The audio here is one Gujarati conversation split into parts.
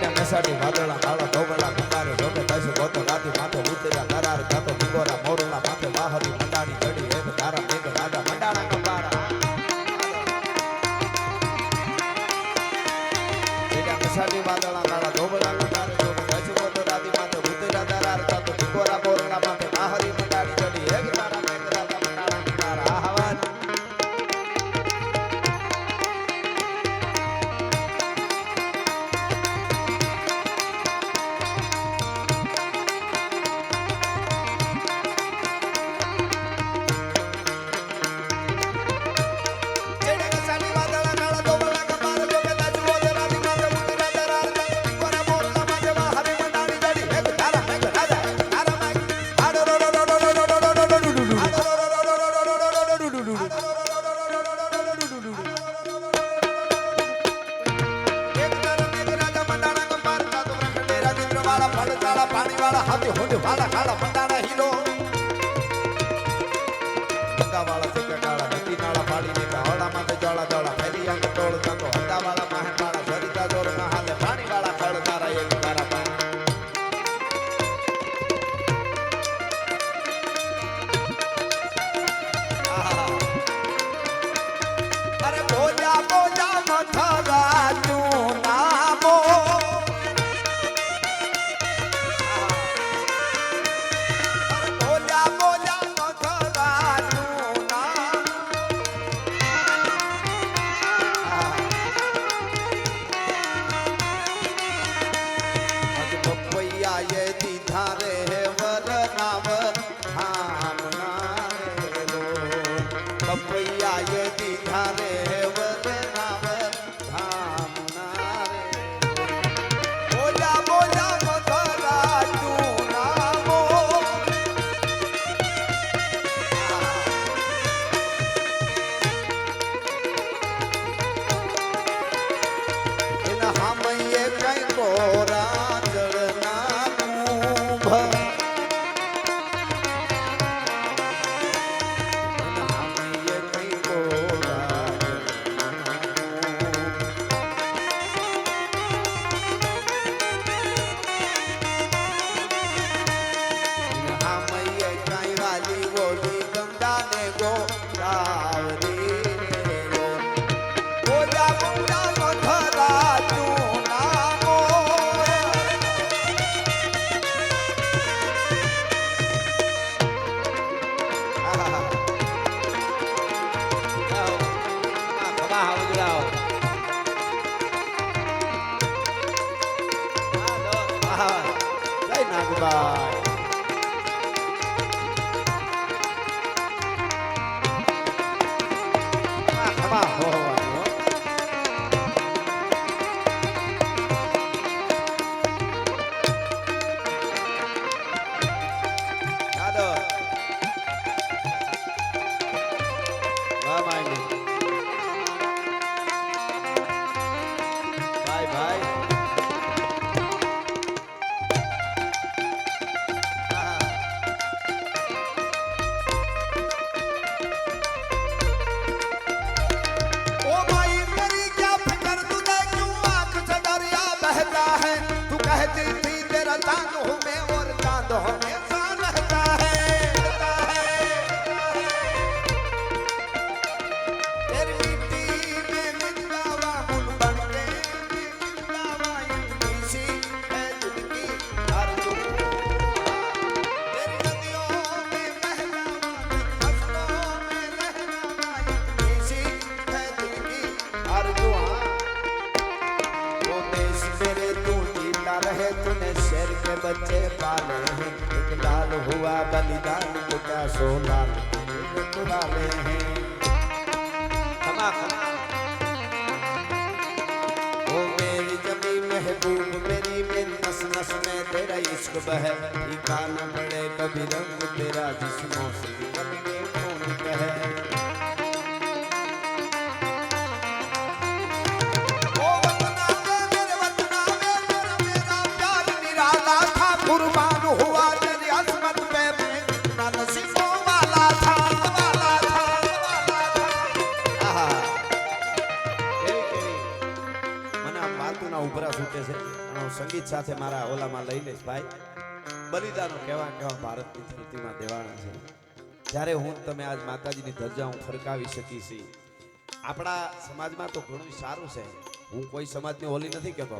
બેડા મેસાડી વાદળા કાળા ધોબળા Bye. जाता है तू कहती थी तेरा चांद हूँ मैं और चांद हो में तूने शेर के बच्चे पाले हैं। एक लाल हुआ बलिदान लुटा सो वाले हैं ओ मेरी जमी महबूब, मेरी नस नस में तेरा इश्क बहे। बड़े कभी रंग तेरा जिसमो से कभी कौन कहे સાથે મારા ઓલામાં લઈ લઈશ ભાઈ, બલિદાનો કેવા કેવા ભારતની ધરતીમાં દેવાના છે. જ્યારે હું તમે આજ માતાજીની ધજા હું ફરકાવી શકી છી આપણા સમાજમાં તો ઘણું સારું છે. હું કોઈ સમાજની ઓલી નથી કહેતો,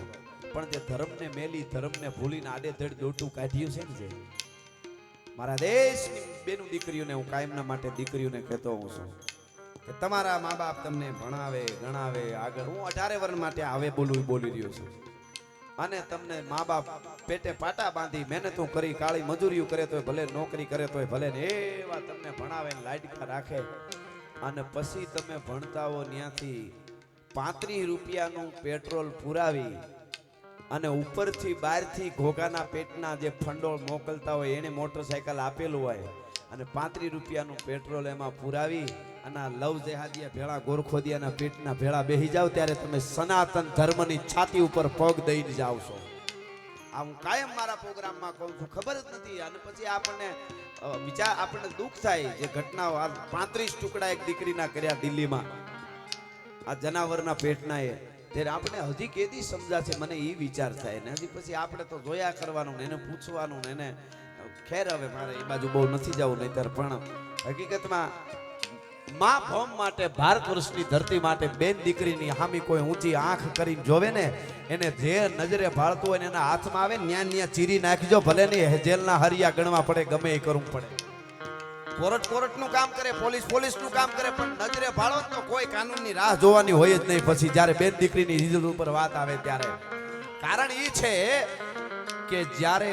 પણ જે ધર્મને મેલી, ધર્મને ભૂલીને આડેધડ દોટું કાઢ્યું છે ને જે. મારા દેશની બેનું દીકરીઓને હું કાયમના માટે દીકરીઓને કહેતો હું છું કે તમારા મા બાપ તમને ભણાવે, ગણાવે, આગળ હું અઢારે વર્ષ માટે આવે બોલું, બોલી રહ્યો છું. અને તમને મા બાપ પેટે પાટા બાંધી મહેનતો કરી, કાળી મજૂરીઓ કરે તોય ભલે, નોકરી કરે તોય ભલે ને એવા તમને ભણાવે લાડકા રાખે. અને પછી તમે ભણતા હો ત્યાંથી પાંત્રીસ રૂપિયાનું પેટ્રોલ પુરાવી અને ઉપરથી બહારથી ઘોઘાના પેટના જે ફંડોળ મોકલતા હોય, એને મોટરસાયકલ આપેલું હોય અને પાંત્રીસ રૂપિયાનું પેટ્રોલ એમાં પુરાવી અને લવ જેહાદિયા ભેળા ગોરખોદિયાના પેટના ભેળા બેહી જાવ ત્યારે તમે સનાતન ધર્મની છાતી ઉપર પગ દઈને જાવ છો. આ હું કાયમ મારા પ્રોગ્રામમાં કહું છું, ખબર જ નથી. અને પછી આપણને વિચાર, આપણને દુઃખ થાય જે ઘટનાઓ આ પાંત્રીસ ટુકડા એક દીકરીના કર્યા દિલ્હીમાં. આ જનાવરના પેટના એ. ત્યારે આપણે હજી કેદી સમજાશે મને એ વિચાર થાય. ને હજી પછી આપણે તો જોયા કરવાનું ને એને પૂછવાનું ને એને. ખેર હવે મારે એ બાજુ બહુ નથી જવું નહીતર, પણ હકીકતમાં મા ભોમ માટે ભારત વર્ષની ધરતી માટે બેન દીકરીની હામી કોઈ ઊંચી આંખ કરીને જોવે ને, એને જે નજરે ભાળતું હોય એના હાથમાં આવે ન્યા ન્યા ચીરી નાખજો, ભલે નહીં હેજેલના હરિયા ગણવા પડે, ગમે એ કરવું પડે. કોરટ કોર્ટનું કામ કરે, પોલીસ પોલીસનું કામ કરે, પણ નજરે ભાળો તો કોઈ કાનૂનની રાહ જોવાની હોય જ નહીં. પછી જ્યારે બેન દીકરીની ઇજ્જત ઉપર વાત આવે ત્યારે. કારણ એ છે કે જ્યારે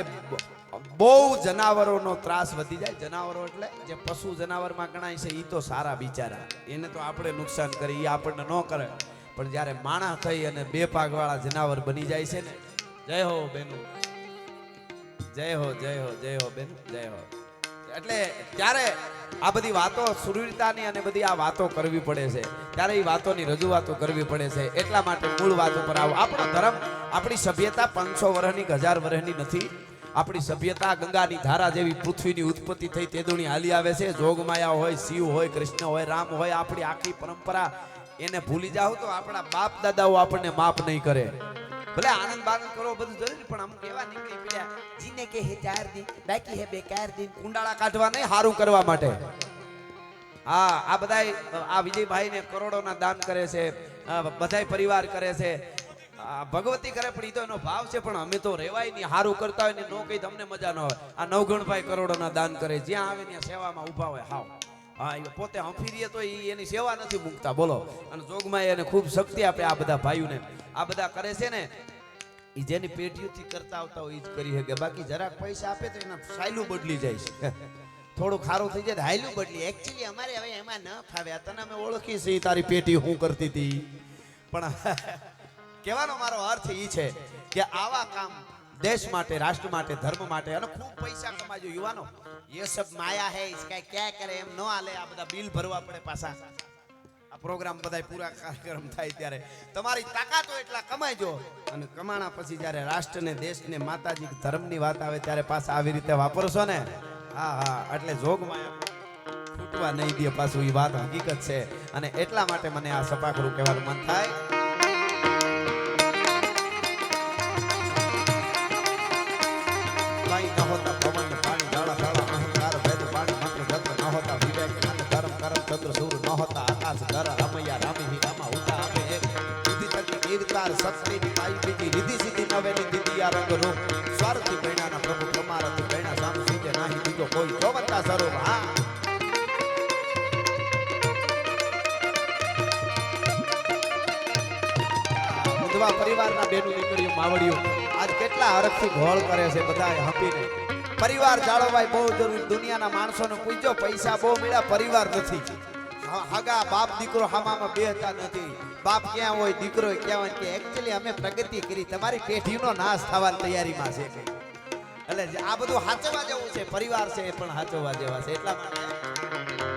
બહુ જનાવરોનો ત્રાસ વધી જાય. જનાવરો એટલે જે પશુ જનાવરમાં ગણાય છે એ તો સારા બિચારા. એને તો આપણે નુકસાન કરી એ આપણને ન કરે. પણ જ્યારે માણસ થઈ અને બે પાગવાળા જનાવર બની જાય છે ને, જય હો બેનો. જય હો જય હો જય હો બેન, જય હો. એટલે ત્યારે આ બધી વાતો સુરવીરતાની અને બધી આ વાતો કરવી પડે છે. ત્યારે એ વાતોની રજૂઆતો કરવી પડે છે. એટલા માટે મૂળ વાત ઉપર આવો. આપણો ધર્મ આપણી સભ્યતા પાંચસો વર્ષની હજાર વર્ષની નથી. આપણી સભ્યતા ગંગાની ધારા જેવી પૃથ્વીની ઉત્પત્તિ થઈ તેદુની હાલી આવે છે. જોગમાયા હોય, શિવ હોય, કૃષ્ણ હોય, રામ હોય, આપણી આખી પરંપરા એને ભૂલી જાવ તો આપણા બાપ દાદાઓ આપણને માફ નહીં કરે. ભલે આનંદ બાનંદ કરો બધું જરૂરી પણ અમુક એવા નીકળી પડ્યા, જીને કે હે ચાર દિન, બાકી હે બેકાર દિન, કુંડાળા કાઢવા નહીં હારું કરવા માટે. હા, આ બધાય, આ વિજયભાઈ ને કરોડોના દાન કરે છે બધા પરિવાર કરે છે. ભગવતી કરે પણ ઈ તો એનો ભાવ છે, પણ અમે તો રેવાય નહીં સારું કરતા હોય ને નો કઈ તમને મજા ન હોય. આ નવગણભાઈ કરોડોના દાન કરે, જ્યાં આવે ત્યાં સેવામાં ઊભા હોય, હાવ. હા, એ પોતે હંફીરીએ તો એ એની સેવા નથી મૂકતા, બોલો. અને જોગમાં એને ખૂબ શક્તિ આપે આ બધા ભાઈઓને. આ બધા કરે છે ને એ જેની પેઢીઓથી કરતા આવતા હોય એ જ કરી શકે. બાકી જરાક પૈસા આપે તો એના સાયલું બદલી જાય છે. થોડું ખારું થઈ જાય હાયલું બદલી. એકચ્યુઅલી અમારે હવે એમાં ન ફાવ્યા તને અમે ઓળખી છીએ તારી પેટી હું કરતી હતી. પણ કહેવાનો મારો અર્થ એ છે કે આવા કામ દેશ માટે, રાષ્ટ્ર માટે, ધર્મ માટે અને ખૂબ પૈસા કમાજો. યુવાનો યે સબ માયા હે ઇસકા ક્યા કરે એમ ન આલે આ બધા બિલ ભરવા પડે પાછા. આ પ્રોગ્રામ બધાય પૂરા કાર્યક્રમ થાય ત્યારે. તમારી તાકાતો એટલા કમાઈજો અને કમાણા પછી જ્યારે રાષ્ટ્ર ને, દેશ ને, માતાજી ધર્મની વાત આવે ત્યારે પાછા આવી રીતે વાપરશો ને? હા હા, એટલે જોગમાં છૂટવા નહીં દે પાછું. એ વાત હકીકત છે. અને એટલા માટે મને આ સપાખરું કહેવાનું મન થાય. કીર્તાર શક્તિ ની પાઈ બીજી રીધી સીધી નવેલી દીદી આ રંગ રૂપ સ્વાર્થી બૈણાના પ્રભુ પ્રમારથી બહેણા સામ સીધે નાહી બીજો કોઈ. જોવંતા સ્વરૂપ હા. વિધવા પરિવારના બેનું દીકરીઓ, માવડીઓ, આજ કેટલા હરખથી ઘોળ કરે છે બધા હપીને. પરિવાર જાળવવાય બહુ જરૂરી, દુનિયાના માણસોને પૂછજો પૈસા બહુ મળ્યા, પરિવાર નથી. હગા બાપ દીકરો હામામાં બેહતા નથી. બાપ ક્યાં હોય, દીકરો ક્યાં હોય, કે એકચ્યુઅલી અમે પ્રગતિ કરી. તમારી પેઢીનો નાશ થવાની તૈયારીમાં છે એટલે આ બધું હાચવા જેવું છે, પરિવાર છે એ પણ હાચવા જેવા છે, એટલા માટે.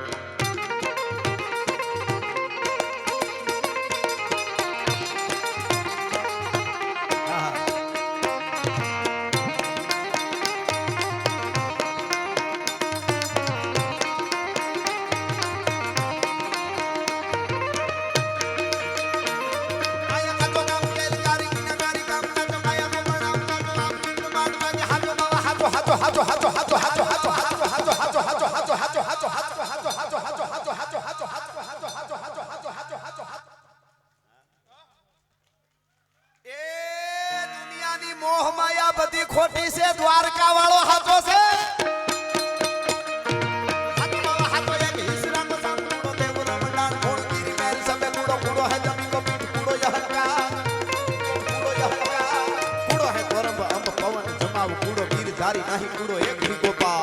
નાહી પૂરો એક હી ગોપા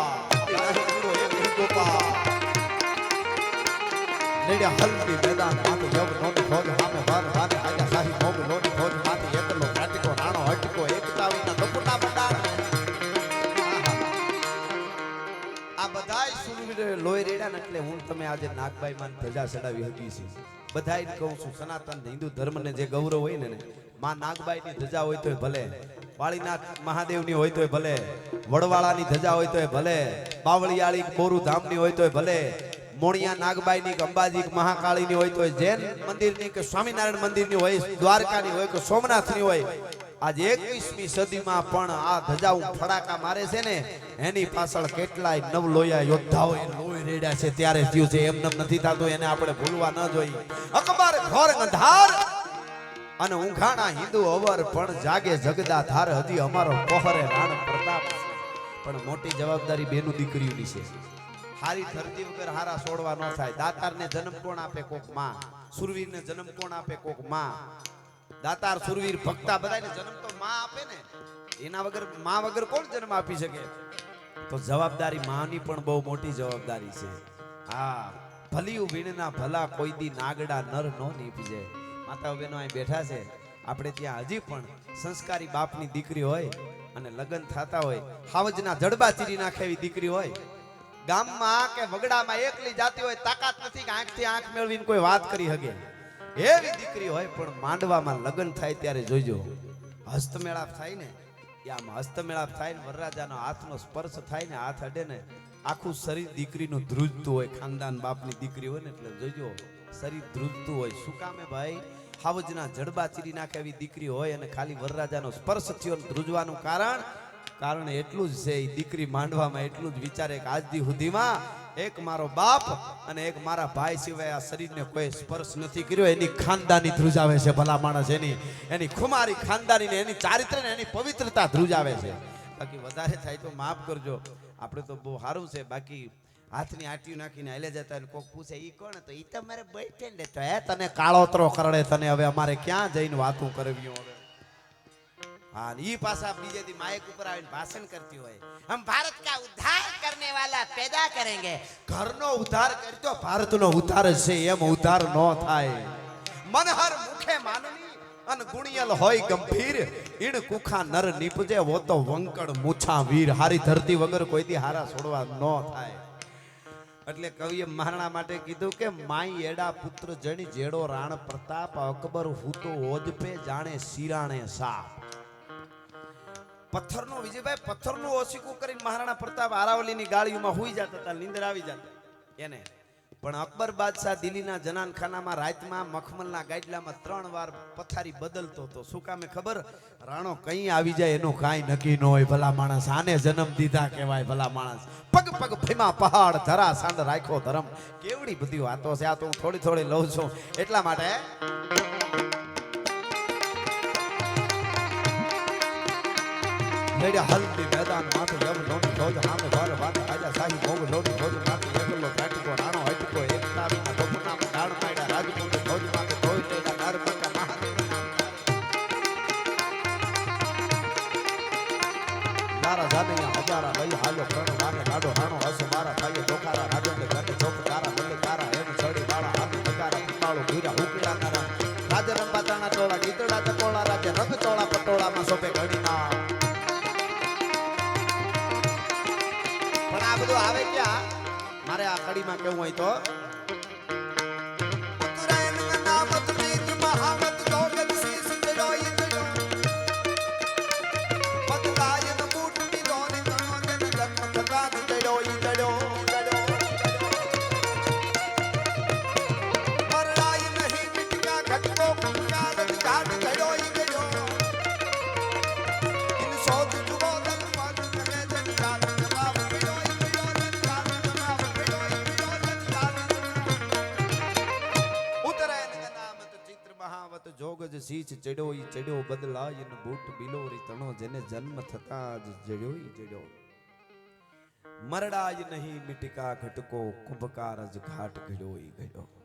નાહી કૂડો એક હી ગોપા લેડ્યા હલ્દી મેદાન માથે યોગ નોની ભોગ હામે વાર વાને આજા સાહી મોગ લોની ફોજ માથે એકલો ઘાટીકો રાણો હટકો એકતા વિના દપુટા બંડાણ આ બધાય સુરવીર લોહી રેડા ને એટલે હું તમે આજે નાગભાઈ માં ધજા ચડાવી હતી. છે બધાય કહું છું, સનાતન હિન્દુ ધર્મને જે ગૌરવ હોય ને માં નાગબાઈ ની ધજા હોય તો ભલે. વાળીનાથ મહાદેવની હોય તોય ભલે, વડવાળાની ધજા હોય તોય ભલે, બાવળિયાળી બોરુ ધામની હોય તોય ભલે, મોણિયા નાગબાઈની કે અંબાજી મહાકાળીની હોય તોય જૈન મંદિરની કે સ્વામિનારાયણ મંદિરની હોય, દ્વારકાની હોય કે સોમનાથની હોય, આજે એકવીસમી સદીમાં પણ આ ધજાઓ ફડાકા મારે છે ને, એની પાછળ કેટલાય નવ લોયા યોદ્ધાઓ લોહી રેડ્યા છે, ત્યારે થયું છે, એમ નથી થતું, એને આપણે ભૂલવા ન જોઈએ. અકબર ઘોર અંધાર અને ઊંઘાણા હિન્દુ અવર પણ જાગે જગદા ધાર હતી અમારો પહોરે રાણ પ્રતાપ પણ મોટી જવાબદારી બેનું દીકરીઓની છે. હારી ધરતી વગર હારા છોડવા ન થાય. દાતારને જન્મ કોણ આપે કોકમાં? સુરવીરને જન્મ કોણ આપે કોકમાં? દાતાર, સુરવીર, ભક્તા બધાને જન્મ તો માં આપે ને. એના વગરમાં વગર કોણ જન્મ આપી શકે? તો જવાબદારી માની પણ બહુ મોટી જવાબદારી છે. હા, ભલિયું વીણના ભલા કોઈ દી નાગડા નર નો નીપજે. માતા બહેનો અહીં બેઠા છે. આપણે ત્યાં હજી પણ સંસ્કારી બાપની દીકરી હોય અને લગ્ન થતા હોય. હાવજના જડબા ચીરી નાખે એવી દીકરી હોય. ગામમાં કે વગડામાં એકલી જાતી હોય, તાકાત નથી કે આંખથી આંખ મેળવીને કોઈ વાત કરી શકે એવી દીકરી હોય, પણ માંડવામાં લગ્ન થાય ત્યારે જોઈજો હસ્તમેળાપ થાય ને, એ આમ હસ્તમેળાપ થાય ને, વરરાજાનો હાથનો સ્પર્શ થાય ને, હાથ અડે ને, આખું શરીર દીકરીનું ધ્રુજતું હોય, ખાનદાન બાપની દીકરી હોય ને, એટલે જોઈજો શરીર ધ્રુજતું હોય. શું કામે ભાઈ? હાવજના જડબા ચીરી નાખે એવી દીકરી હોય અને ખાલી વરરાજાનો સ્પર્શ થયો ધ્રુજવાનું કારણ કારણ એટલું જ છે એ દીકરી માંડવામાં એટલું જ વિચારે કે આજથી સુધીમાં એક મારો બાપ અને એક મારા ભાઈ સિવાય આ શરીરને કોઈ સ્પર્શ નથી કર્યો. એની ખાનદાની ધ્રુજાવે છે ભલા માણસ એની. એની ખુમારી ખાનદાનીને એની ચારિત્ર ને એની પવિત્રતા ધ્રુજાવે છે. બાકી વધારે થાય તો માફ કરજો. આપણે તો બહુ સારું છે. બાકી હાથની આટીયું નાખીને હાલે જતા અને કોક પૂછે, ઈ કોણ તો ઈ તમારે બેઠે ને તો હે, તને કાળોતરો કરડે, તને હવે અમારે ક્યાં જઈને વાતું કરવી હવે હા ઈ પાછા બીજે દી માઇક ઉપર આવીને ભાષણ કરતી હોય. હમ ભારત કા ઉદ્ધાર કરને વાલા પેદા કરેંગે. ઘરનો ઉદ્ધાર કરતો ભારતનો ઉદ્ધાર છે, એમ ઉદ્ધાર નો થાય. મનહર મુખે માનવી અનગુણિયલ હોય ગંભીર, ઈણ કુખા નર નીપજે, વો તો વંકડ મૂછા વીર. હારી ધરતી વગર કોઈ દી હારા છોડવા ન થાય. એટલે કવિએ મહારાણા માટે કીધું કે, માઈ એડા પુત્ર જણી જેડો રાણ પ્રતાપ અકબર હુતો ઓજપે જાણે શિરાણે સાપ. પથ્થરનો વિજયભાઈ, પથ્થરનું ઓશીકું કરીને મહારાણા પ્રતાપ આરાવલીની ગાળીઓમાં હુઈ જતા હતા, નીંદર આવી જતા. એને પણ અકબર બાદશાહ દિલ્હીના જનાનખાનામાં રાતમાં મખમલના ગાઈડલામાં ત્રણ વાર પથારી બદલતો હતો. શું કામે ખબર? રાણો કઈ આવી જાય એનું કાંઈ નક્કી ન હોય. ભલા માણસ આને જન્મ દીધા કહેવાય, ભલા માણસ. પગ પગ ભીમા પહાડ, ધરા સાંડ રાખો ધરમ. કેવડી બધી વાતો છે. આ તો હું થોડી થોડી લઉં છું. એટલા માટે લેડ્યા હલ્દી મેદાન માથે. જમ લોની ફોજ હામે ભાર વાત આજા સાહી, ભોગ લોની ફોજ તારા રાજ રંબા તાણા ટોળા, ગીતડા ચકોળા રાજે રંગ ચોળા પટોળામાં સોપે ઘડીના. પણ આ બધું આવે ક્યાં? મારે આ કડીમાં કેવું હોય તો જોગજ સીચ ચડ્યો ઈ ચડ્યો બદલાય ને બૂટ બિલોરી તણો જેને જન્મ થતા જ જડ્યો ઈ જડ્યો મરડાય નહીં મિટકા ઘટકો કુંભકાર જ ઘાટ ઘડ્યો ઈ ઘડ્યો.